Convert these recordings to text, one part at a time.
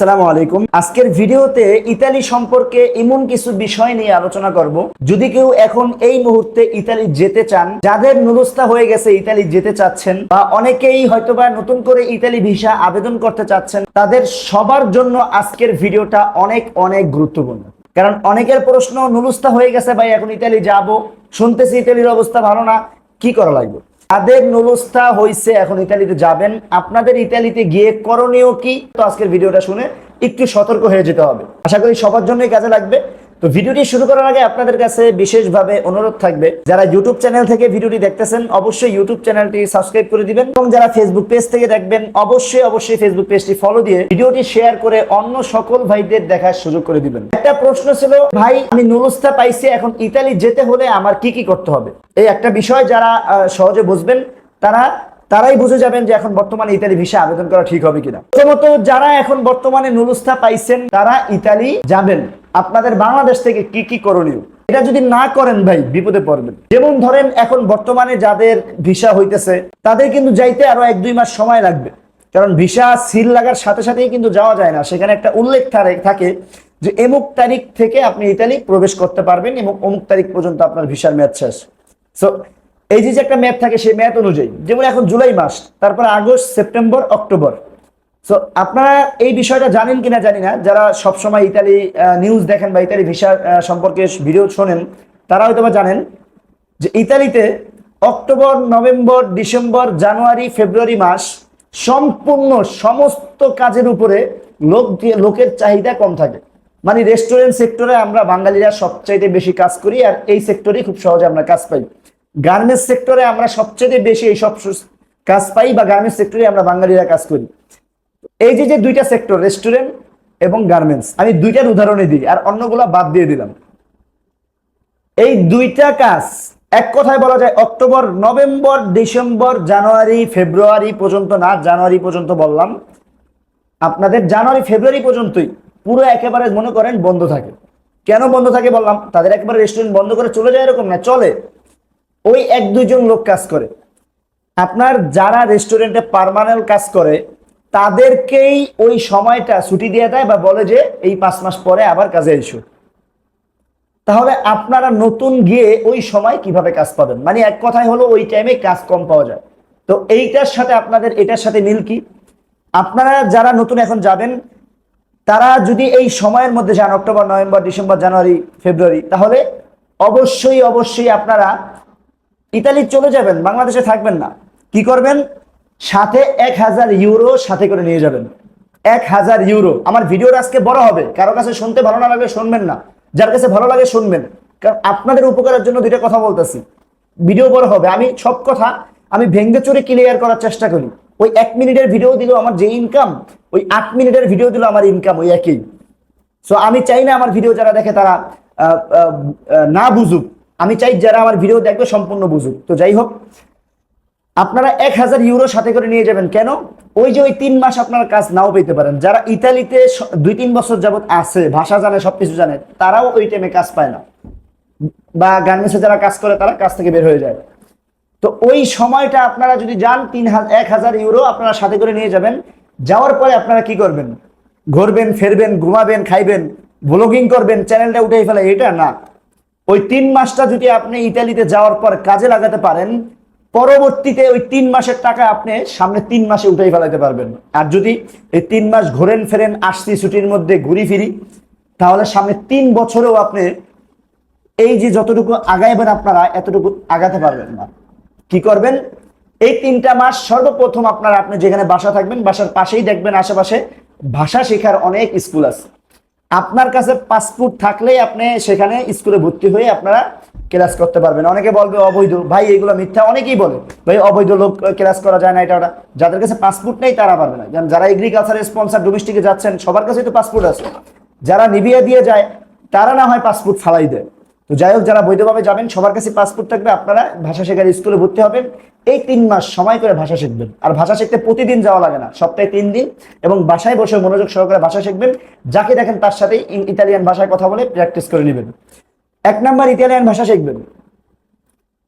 আসসালামু আলাইকুম। আজকের ভিডিওতে ইতালি সম্পর্কে এমন কিছু বিষয় নিয়ে আলোচনা করব। যদি কেউ এখন এই মুহূর্তে ইতালি যেতে চান, যাদের নুরস্তা হয়ে গেছে ইতালি যেতে চাচ্ছেন, বা অনেকেই হয়তোবা নতুন করে ইতালি ভিসা আবেদন করতে চাচ্ছেন, তাদের সবার জন্য আজকের ভিডিওটা অনেক অনেক গুরুত্বপূর্ণ। কারণ অনেকের প্রশ্ন, নুরস্তা হয়ে গেছে ভাই, এখন ইতালি যাব। শুনতেছি ইতালির অবস্থা ভালো না। কি করা লাগবে? তাদের নবস্থা হয়েছে এখন ইতালিতে যাবেন। আপনাদের ইতালিতে গিয়ে করণীয় কি? তো আজকের ভিডিওটা শুনে একটু সতর্ক হয়ে যেতে হবে। আশা করি সবার জন্যই কাজে লাগবে। তো ভিডিওটি শুরু করার আগে আপনাদের কাছে বিশেষভাবে অনুরোধ থাকবে, যারা ইউটিউব চ্যানেল থেকে ভিডিওটি দেখতেছেন, অবশ্যই ইউটিউব চ্যানেলটি সাবস্ক্রাইব করে দিবেন এবং যারা ফেসবুক পেজ থেকে দেখবেন, অবশ্যই অবশ্যই ফেসবুক পেজটি ফলো দিয়ে ভিডিওটি শেয়ার করে অন্য সকল ভাইদের দেখার সুযোগ করে দিবেন। একটা প্রশ্ন ছিল, ভাই, আমি নুরুস্তা পাইছি, এখন ইতালি যেতে হলে আমার কি কি করতে হবে? এই একটা বিষয় যারা সহজে বুঝবেন, তারা তারাই বুঝে যাবেন যে এখন বর্তমানে ইতালি ভিসা আবেদন করা ঠিক হবে কিনা। প্রথমত, যারা এখন বর্তমানে নুরুস্তা পাইছেন, তারা ইতালি যাবেন। আপনাদের বাংলাদেশ থেকে কি কি করণীয়? এটা যদি না করেন ভাই, বিপদে পড়বেন। যেমন ধরেন, এখন বর্তমানে যাদের ভিসা হইতেছে, তাদের কিন্তু যাইতে আরও এক দুই মাস সময় লাগবে। কারণ ভিসা সিল লাগার সাথে সাথেই কিন্তু যাওয়া যায় না। সেখানে একটা উল্লেখ থাকে যে, এমুক তারিখ থেকে আপনি ইতালি প্রবেশ করতে পারবেন এবং অমুক তারিখ পর্যন্ত আপনার ভিসার মেয়াদ শেষ। সো এই যে একটা ম্যাথ থাকে, সেই ম্যাথ অনুযায়ী, যেমন এখন জুলাই মাস, তারপর আগস্ট, সেপ্টেম্বর, অক্টোবর। সো আপনারা এই বিষয়টা জানেন কিনা জানি না, যারা সবসময় ইতালি নিউজ দেখেন বা ইতালি ভিসা সম্পর্কে ভিডিও শোনেন, তারা হয়তো বা জানেন যে ইতালিতে অক্টোবর, নভেম্বর, ডিসেম্বর, জানুয়ারি, ফেব্রুয়ারি মাস সম্পূর্ণ সমস্ত কাজের উপরে লোক দিয়ে, লোকের চাহিদা কম থাকে। মানে রেস্টুরেন্ট সেক্টরে আমরা বাঙালিরা সবচাইতে বেশি কাজ করি, আর এই সেক্টরেই খুব সহজে আমরা কাজ পাই। গার্মেন্টস সেক্টরে আমরা সবচেয়ে বেশি এই সব কাজ পাই বা গার্মেন্টস সেক্টরে আমরা বাঙালিরা কাজ করি। এই যে যে দুইটা সেক্টর রেস্টুরেন্ট এবং গার্মেন্টস আমি দুইটার উদাহরণে দিই, আর অন্যগুলা বাদ দিয়ে দিলাম। এই দুইটা কাজ, এক কথায় বলা যায়, অক্টোবর, নভেম্বর, ডিসেম্বর, জানুয়ারি, ফেব্রুয়ারি পর্যন্ত না, জানুয়ারি পর্যন্ত বললাম। আপনাদের জানুয়ারি, ফেব্রুয়ারি পর্যন্তই পুরো একেবারে মনে করেন বন্ধ থাকে। কেন বন্ধ থাকে বললাম? তাদের একেবারে রেস্টুরেন্ট বন্ধ করে চলে যায় এরকম না, চলে। ওই এক দুজন লোক কাজ করে। আপনার যারা রেস্টুরেন্টে পার্মানেন্ট কাজ করে, তাদেরকেই ওই সময়টা ছুটি দিয়ে দেয় বা বলে যে, এই পাঁচ মাস পরে আবার কাজে এসো। তাহলে আপনারা নতুন গিয়ে ওই সময় কীভাবে কাজ পাবেন? মানে এক কথায় হলো, ওই টাইমে কাজ কম পাওয়া যায়। তো এইটার সাথে আপনাদের, এটার সাথে মিল কি? আপনারা যারা নতুন এখন যাবেন, তারা যদি এই সময়ের মধ্যে যান, অক্টোবর, নভেম্বর, ডিসেম্বর, জানুয়ারি, ফেব্রুয়ারি, তাহলে অবশ্যই অবশ্যই আপনারা ইতালি চলে যাবেন, বাংলাদেশে থাকবেন না। কি করবেন? সাথে এক হাজার ইউরো সাথে করে নিয়ে যাবেন। এক হাজার ইউরো। আমার ভিডিওর আজকে বড় হবে। কারও কাছে শুনতে ভালো না লাগে শুনবেন না। যার কাছে ভালো লাগে শুনবেন। কারণ আপনাদের উপকারের জন্য দুইটা কথা বলতেছি। ভিডিও বড় হবে। আমি সব কথা আমি ভেঙ্গে চুরে ক্লিয়ার করার চেষ্টা করি। ওই এক মিনিটের ভিডিও দিলেও আমার যে ইনকাম ওই আট মিনিটের ভিডিও দিলেও আমার ইনকাম ওই একই। সো আমি চাই না আমার ভিডিও যারা দেখে তারা না বুঝুক। আমি চাই যারা আমার ভিডিও দেখবে সম্পূর্ণ বুঝুক। তো যাই হোক, আপনারা এক হাজার ইউরো সাথে করে নিয়ে যাবেন। কেন? ওই যে ওই তিন মাস আপনারা কাজ নাও পেতে পারেন। যারা ইতালিতে দুই তিন বছর যাবত আছে, ভাষা জানে, সবকিছু জানে, তারাও ওই টাইমে কাজ পায় না। বা গার্মেন্টসে যারা কাজ করে, তারা কাজ থেকে বের হয়ে যায়। তো ওই সময়টা আপনারা যদি যান, তিন এক হাজার ইউরো আপনারা সাথে করে নিয়ে যাবেন। যাওয়ার পরে আপনারা কি করবেন? ঘুরবেন, ফেরবেন, ঘুমাবেন, খাইবেন ব্লগিং করবেন চ্যানেলটা উঠে ফেলে, এটা না। ওই তিন মাসটা যদি আপনি ইতালিতে যাওয়ার পর কাজে লাগাতে পারেন, পরবর্তীতে ওই তিন মাসের টাকা আপনি সামনে তিন মাসে উঠাই ফেলাতে পারবেন। আর যদি এই তিন মাস ঘোরেন ফেরেন, আসছি ছুটির মধ্যে ঘুরি ফিরি, তাহলে সামনে তিন বছরেও আপনি এই যে যতটুকু আগাইবেন আপনারা, এতটুকু আগাতে পারবেন না। কি করবেন? এই তিনটা মাস সর্বপ্রথম আপনারা আপনি যেখানে বাসা থাকবেন, বাসার পাশেই দেখবেন আশেপাশে ভাষা শেখার অনেক স্কুল আছে। আপনার কাছে পাসপোর্ট থাকলেই আপনি সেখানে স্কুলে ভর্তি হয়ে আপনারা ক্লাস করতে পারবেন। অনেকে বলবে, অবৈধ। ভাই, এগুলো মিথ্যা। অনেকেই বলে, ভাই, অবৈধ লোক ক্লাস করা যায় না এটা ওটা। যাদের কাছে পাসপোর্ট নেই, তারা পারবে না। যেমন যারা এগ্রিকালচারের স্পন্সার ডোমেস্টিকে যাচ্ছেন, সবার কাছেই তো পাসপোর্ট আছে। যারা নিবিয়া দিয়ে যায়, তারা না হয় পাসপোর্ট ফালাই দেয়। তো যাই হোক, যারা বৈধভাবে যাবেন, সবার কাছে পাসপোর্ট থাকবে, আপনারা ভাষা শেখার স্কুলে ভর্তি হবেন। এই তিন মাস সময় করে ভাষা শিখবেন। আর ভাষা শিখতে প্রতিদিন যাওয়া লাগে না, সপ্তাহে তিন দিন। এবং বাসায় বসে মনোযোগ সহকারে ভাষা শিখবেন। যাকে দেখেন তার সাথে ইতালিয়ান ভাষায় কথা বলে প্র্যাকটিস করে নেবেন। এক নাম্বার ইতালিয়ান ভাষা শিখবেন।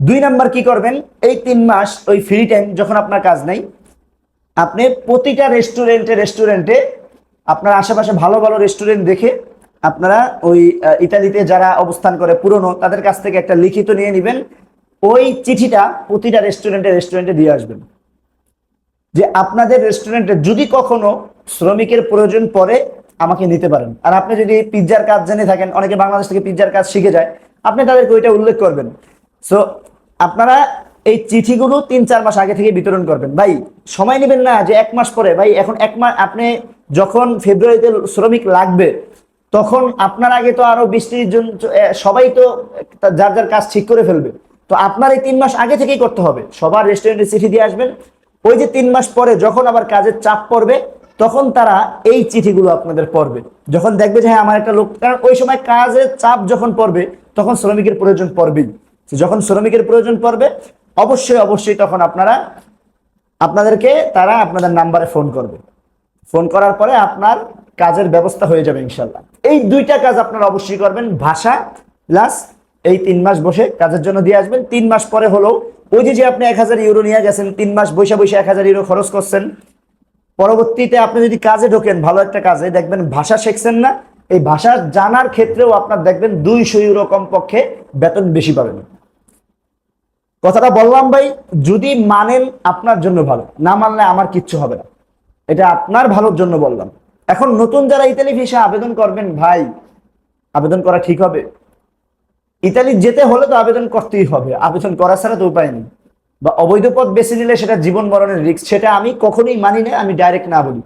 দুই নাম্বার কি করবেন? এই তিন মাস ওই ফ্রি টাইম যখন আপনার কাজ নাই, আপনি প্রতিটা রেস্টুরেন্টে রেস্টুরেন্টে আপনার আশেপাশে ভালো ভালো রেস্টুরেন্ট দেখে আপনারা ওই ইতালিতে যারা অবস্থান করে পুরনো, তাদের কাছ থেকে একটা লিখিত নিয়ে নেবেন। ওই চিঠিটা প্রতিটা রেস্টুরেন্টে রেস্টুরেন্টে দিয়ে আসবেন। যে আপনাদের রেস্টুরেন্টে যদি কখনো শ্রমিকের প্রয়োজন পড়ে, আমাকে নিতে পারেন। আর আপনি যদি পিৎজার কাজ জেনে থাকেন, অনেকে বাংলাদেশ থেকে পিৎজার কাজ শিখে যায়, আপনি তাদেরকে ওইটা উল্লেখ করবেন। সো আপনারা এই চিঠিগুলো তিন চার মাস আগে থেকে বিতরণ করবেন। ভাই, সময় নেবেন না যে এক মাস পরে। ভাই, এখন এক মাস আপনি যখন ফেব্রুয়ারিতে শ্রমিক লাগবে তখন আপনার আগে তো আরও বিশ ত্রিশ জন সবাই তো যার যার কাজ ঠিক করে ফেলবে। তো আপনার এই তিন মাস আগে থেকেই করতে হবে। সবার রেস্টুরেন্টে চিঠি দিয়ে আসবেন। ওই যে তিন মাস পরে যখন আবার কাজের চাপ পড়বে, তখন তারা এই চিঠিগুলো আপনাদের পড়বে। যখন দেখবে যে হ্যাঁ আমার একটা লোক, কারণ ওই সময় কাজের চাপ যখন পড়বে, তখন শ্রমিকের প্রয়োজন পড়বেই। যখন শ্রমিকের প্রয়োজন পড়বে, অবশ্যই অবশ্যই তখন আপনারা, আপনাদেরকে তারা আপনাদের নাম্বারে ফোন করবে। ফোন করার পরে আপনার কাজের ব্যবস্থা হয়ে যাবে ইনশাল্লাহ এই দুইটা কাজ আপনারা অবশ্যই করবেন। ভাষা প্লাস এই তিন মাস বসে কাজের জন্য দিয়ে আসবেন। তিন মাস পরে হলো ওই যে যে আপনি এক হাজার ইউরো নিয়ে গেছেন, তিন মাস বৈশা বৈশা এক হাজার ইউরো খরচ করছেন। পরবর্তীতে আপনি যদি কাজে ঢোকেন, ভালো একটা কাজে, দেখবেন ভাষা শিখছেন না। এই ভাষা জানার ক্ষেত্রেও আপনার দেখবেন দুইশো ইউরো কমপক্ষে বেতন বেশি পাবেন। কথাটা বললাম ভাই, যদি মানেন আপনার জন্য ভালো, না মানলে আমার কিচ্ছু হবে না। এটা আপনার ভালোর জন্য বললাম। এখন নতুন যারা ইতালি ভিসা আবেদন করবেন ভাই, আবেদন করা ঠিক হবে? ইতালি যেতে হলে তো আবেদন করতেই হবে। আবেদন করা ছাড়া তো উপায় নেই। বা অবৈধ পথ বেছে নিলে সেটা জীবন মরণের রিস্ক সেটা আমি কখনোই মানি না, আমি ডাইরেক্ট না বলি।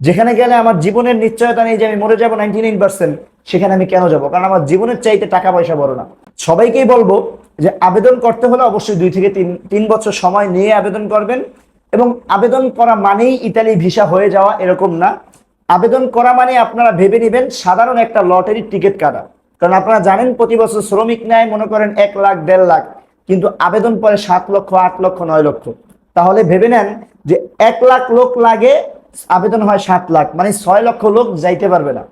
যেখানে গেলে আমার জীবনের নিশ্চয়তা নেই যে আমি মরে যাব নাইনটি নাইন পার্সেন্ট সেখানে আমি কেন যাব? কারণ আমার জীবনের চাইতে টাকা পয়সা বড় না। সবাইকেই বলব যে আবেদন করতে হলে অবশ্যই দুই থেকে তিন তিন বছর সময় নিয়ে আবেদন করবেন। এবং আবেদন করা মানেই ইতালি ভিসা হয়ে যাওয়া এরকম না। আবেদন করা মানে আপনারা ভেবে নেবেন সাধারণ একটা লটারির টিকিট কাটা। কারণ আপনারা জানেন প্রতি বছর শ্রমিক নেয় মনে করেন এক লাখ, দেড় লাখ, কিন্তু আবেদন পরে সাত লক্ষ, আট লক্ষ, নয় লক্ষ। তাহলে ভেবে নেন যে এক লাখ লোক লাগে, আবেদন হয় সাত লাখ মানে ছয় লক্ষ লোক যাইতে পারবে না।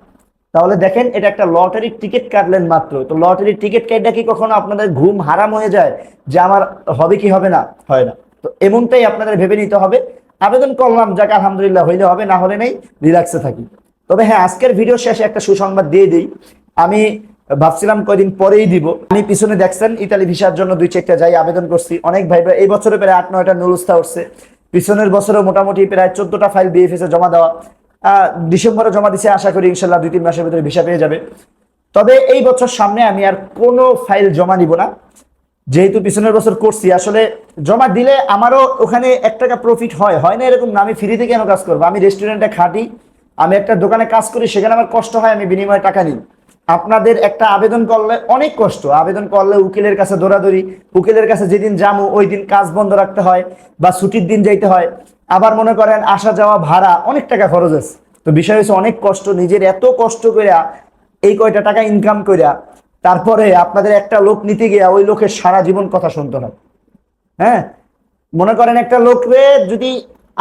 তাহলে দেখেন এটা একটা লটারির টিকিট কাটলেন মাত্র। তো লটারির টিকিট কাটটা কি কখনো আপনাদের ঘুম হারাম হয়ে যায়? যে আমার হবে কি হবে না? হয় না। তো এমনটাই আপনাদের ভেবে নিতে হবে। আবেদন করলাম, যাকে, আলহামদুলিল্লাহ হইলে হবে, না হলে নেই রিল্যাক্সে থাকি। তবে হ্যাঁ আজকের ভিডিও শেষে একটা সুসংবাদ দিয়ে দিই। আমি ভাবছিলাম কয়দিন পরেই দিব। আমি পিছনে দেখছেন, ইতালি ভিসার জন্য দুই চেকটা যাই, আবেদন করছি। অনেক ভাই এই বছরে প্রায় আট, নয়টা নুরুস্তা উঠছে। পিছনের বছরে মোটামুটি প্রায় চোদ্দটা ফাইল বিএফএস জমা দেওয়া। ডিসেম্বরে জমা দিছে, আশা করি ইনশাল্লাহ দুই, তিন মাসের ভিতরে ভিসা পেয়ে যাবে। তবে এই বছর সামনে আমি আর কোনো ফাইল জমা নিব না। যেহেতু পিছনের বছর করছি, আসলে জমা দিলে আমারও ওখানে এক টাকা প্রফিট হয়। হয় না এরকম না, আমি ফ্রিতে কেন কাজ করব। আমি রেস্টুরেন্টে খাটি, আমি একটা দোকানে কাজ করি, সেখানে আমার কষ্ট হয়, আমি বিনিময়ে টাকা নিই। আপনাদের একটা আবেদন করলে অনেক কষ্ট। আবেদন করলে উকিলের কাছে দৌড়াদৌড়ি, উকিলের কাছে যেদিন যামু ওই দিন কাজ বন্ধ রাখতে হয় বা ছুটির দিন যাইতে হয়। আবার মনে করেন আসা যাওয়া ভাড়া অনেক টাকা খরচ আছে। তো বিষয় হচ্ছে অনেক কষ্ট, নিজের এত কষ্ট কইরা, এই কয়টা টাকা ইনকাম কইরা, তারপরে আপনাদের একটা লোক নিতে গিয়া ওই লোকের সারা জীবন কথা শুনতে হয়। হ্যাঁ? মনে করেন একটা লোকরে যদি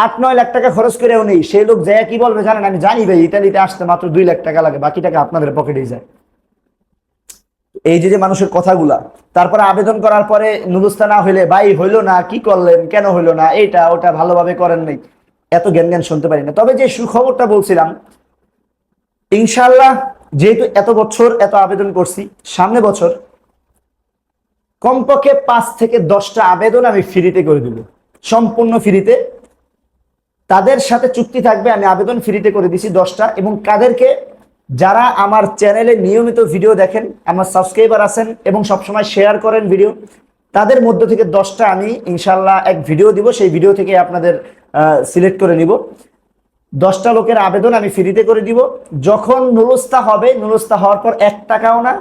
আট, নয় লাখ টাকা খরচ করেও নেই, সেই লোক যায়, কি বলবে জানেন? আমি জানি ভাই, ইতালিতে আসতে মাত্র দুই লাখ টাকা লাগে, বাকি টাকা আপনাদের পকেটেই যায়। এই যে যে মানুষের কথাগুলা, তারপরে আবেদন করার পরে নুরুস্তা না হইলে, ভাই, হইল না, কি করলেন? কেন হইল না? এইটা ওটা ভালোভাবে করেন নাই। এত জ্ঞান জ্ঞান শুনতে পারি না। তবে যে সুখবরটা বলছিলাম ইনশাল্লাহ যেহেতু এত বছর এত আবেদন করছি, সামনে বছর কমপক্ষে পাঁচ থেকে দশটা আবেদন আমি ফ্রিতে করে দিব। সম্পূর্ণ ফ্রিতে। তাদের সাথে চুক্তি থাকবে, আমি আবেদন ফ্রিতে করে দিছি দশটা। এবং কাদেরকে যারা আমার চ্যানেলে নিয়মিত ভিডিও দেখেন, আমার সাবস্ক্রাইবার আছেন এবং সবসময় শেয়ার করেন ভিডিও, তাদের মধ্য থেকে দশটা আমি ইনশাল্লাহ এক ভিডিও দিব। সেই ভিডিও থেকে আপনাদের সিলেক্ট করে নিব। দশটা লোকের আবেদন আমি ফ্রিতে করে দিব। যখন নুরস্তা হবে নুরস্তা হওয়ার পর এক টাকাও না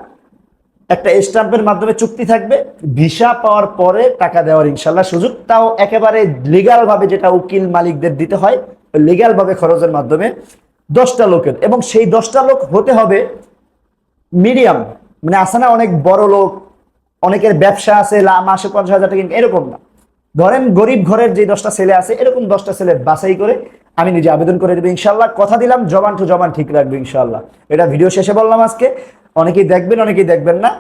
একটা স্টাম্পের মাধ্যমে চুক্তি থাকবে, ভিসা পাওয়ার পরে টাকা দেওয়ার ইনশাল্লাহ সুযোগ। তাও একেবারে লিগাল ভাবে যেটা উকিল মালিকদের দিতে হয় লিগাল ভাবে খরচের মাধ্যমে দশটা লোকের। এবং সেই দশটা লোক হতে হবে মিডিয়াম। মানে আছে না অনেক বড় লোক, অনেকের ব্যবসা আছে মাসে পঞ্চাশ হাজার টাকা এরকম না। ধরেন গরিব ঘরের যে দশটা ছেলে আছে, এরকম দশটা ছেলে বাছাই করে আমি নিজে আবেদন করে দেবো ইনশাল্লাহ কথা দিলাম, জবান টু জবান ঠিক রাখব ইনশাল্লাহ এটা ভিডিও শেষে বললাম আজকে। অনেকেই দেখবেন অনেকেই দেখবেন না।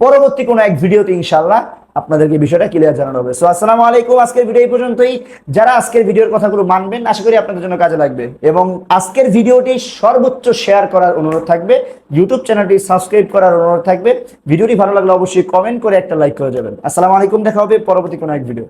পরবর্তী কোনো এক ভিডিওতে ইনশাল্লাহ আপনাদেরকে বিষয়টা ক্লিয়ার জানানো হবে। সো আসসালামু আলাইকুম, আজকের ভিডিও এই পর্যন্তই। যারা আজকের ভিডিওর কথাগুলো মানবেন, আশা করি আপনাদের জন্য কাজে লাগবে। এবং আজকের ভিডিওটি সর্বোচ্চ শেয়ার করার অনুরোধ থাকবে। ইউটিউব চ্যানেলটি সাবস্ক্রাইব করার অনুরোধ থাকবে। ভিডিওটি ভালো লাগলে অবশ্যই কমেন্ট করে একটা লাইক করে যাবেন। আসসালামু আলাইকুম, দেখা হবে পরবর্তী কোনো এক ভিডিও